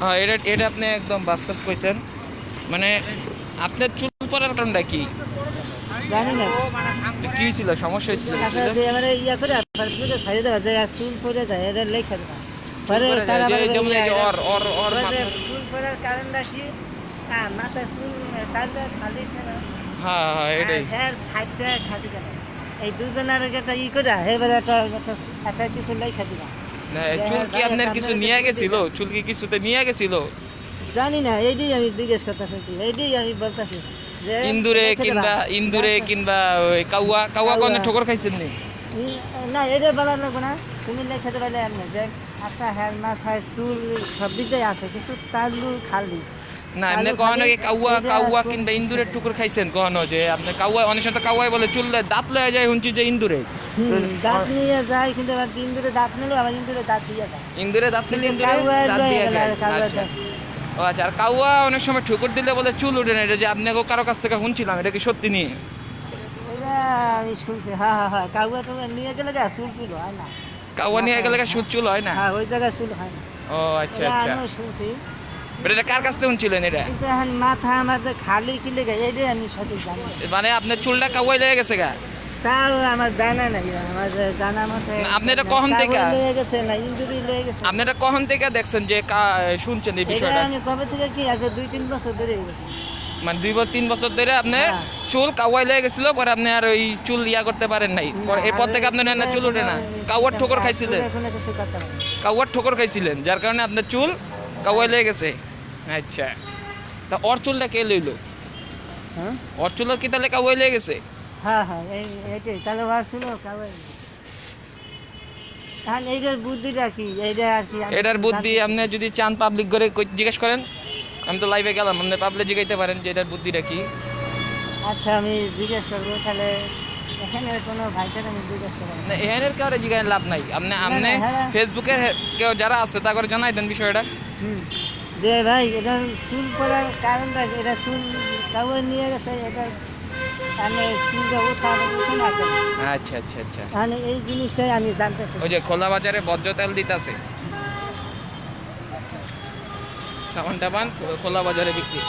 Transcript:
হ্যাঁ এটা এটা আপনি একদম বাস্তব কইছেন। মানে আপনার চুল পড়ার কারণটা কি? জানি না। কি ছিল সমস্যা আচ্ছা মানে ইয়া করে ফেসবুকে দেওয়া যায় আর চুল পড়ে যায় এটা লেখা পরে তারা যেমন এই যে চুল পড়ার কারণটা কি? হ্যাঁ মাথা চুল তাহলে খালি হ্যাঁ হ্যাঁ এটাই। হ্যাঁ সাইডটা খালি এই দুজনের একটা ই করে এবারে একটা কিছু লেখা দিবা না, চুল কি আপনার কিছু নিয়ে গেছিল? চুল কি কিছুতে নিয়ে গেছিল? জানি না এইটাই আমি জিজ্ঞেস করতেছি এইটাই আমি বলতেছি ইন্দুরে কিংবা ইন্দুরে কিংবা ওই কাউয়া কাউয়া কোন ঠোকর খাইছেন নি? না এটা বলার লোক না। তুমি না খেতে পারলে এমনি। যে আচ্ছা হ্যাঁ মাথায় চুল সব দিকটাই আছে কিন্তু তার খালি। না এমনি কালো কখনো কাউয়া কাউয়া কিংবা ইন্দুরের। টুকুর খাইছেন কখনো যে আপনি কাউয়া অনেক সময় কাউয়াই বলে চুল দাঁত লয়ে যায় যে ইন্দুরে। দাঁত নিয়ে যায় কিন্তু আবার ইন্দুরে দাঁত নিলে আবার ইন্দুরে দাঁত দিয়ে যায়। ইন্দুরে দাঁত নিলে ইন্দুরে দাঁত দিয়ে যায়। আচ্ছা। ও আচ্ছা আর কাউয়া অনেক সময় ঠুকুর দিলে বলে চুল উঠে না এটা যে আপনাকে কারও কাছ থেকে শুনছিলাম এটা কি সত্যি নিয়ে? আমি শুনছি হ্যাঁ হ্যাঁ হ্যাঁ কাউয়া টাউয়া নিয়ে গেলে গা চুল চুল হয় না। কাউয়া নিয়ে গেলে সুদ চুল হয় না? হ্যাঁ ওই জায়গায় চুল হয় না। ও আচ্ছা আচ্ছা। শুনছি। এটা কার কাছ থেকে শুনছিলেন এটা? এখন মাথা আমার খালি কি লেগে এইটাই আমি সঠিক জানি। মানে আপনার চুলটা কাউয়াই লেগে গেছে গা? তাও আমার জানা নাই আমার জানা মতে আপনি এটা কখন থেকে? গেছে না লয়ে গেছে। আপনি এটা কখন থেকে দেখছেন যে শুনছেন এই বিষয়টা? আমি কবে থেকে কি দুই তিন বছর ধরে মানে দুই বছর তিন বছর ধরে আপনি হ্যাঁ। চুল কাওয়াই লেগে গেছিল পরে আপনি আর ওই চুল ইয়া করতে পারেন নাই। পরে এরপর থেকে আপনার না চুল ওঠে না। কাওয়ার ঠোকর খাইছিলেন। কাওয়ার ঠোকর খাইছিলেন যার কারণে আপনার চুল কাওয়াই লেগে গেছে। আচ্ছা। তা ওর চুলটা কে লইলো? হ্যাঁ? ওর চুল কি তাহলে কাওয়াই লেগে গেছে? হ্যাঁ হ্যাঁ এই তাহলে এইটার বুদ্ধিটা কি? এইটা আর কি এটার বুদ্ধি আপনি যদি চান পাবলিক করে জিজ্ঞেস করেন আমি তো লাইভে গেলাম আপনি পাবলিক জিজ্ঞাইতে পারেন যে এটার বুদ্ধিটা কি। আচ্ছা আমি জিজ্ঞেস করব তাহলে এখানে কোনো আমি জিজ্ঞেস করব না। এখানের কাউরে জিজ্ঞাসা লাভ নাই। আপনি আপনি হ্যাঁ। ফেসবুকে কেউ যারা আছে তা করে জানাই দেন বিষয়টা। হুম। যে ভাই এটা চুল পড়ার কারণটা এটা চুল কাউকে নিয়ে গেছে এটা আমি চুলটা উঠা উঠে না আচ্ছা আচ্ছা আচ্ছা। মানে এই জিনিসটাই আমি ওই যে খোলা বাজারে বজ্র তেল দিতেছে। সাবান টাবান খোলা বাজারে বিক্রি।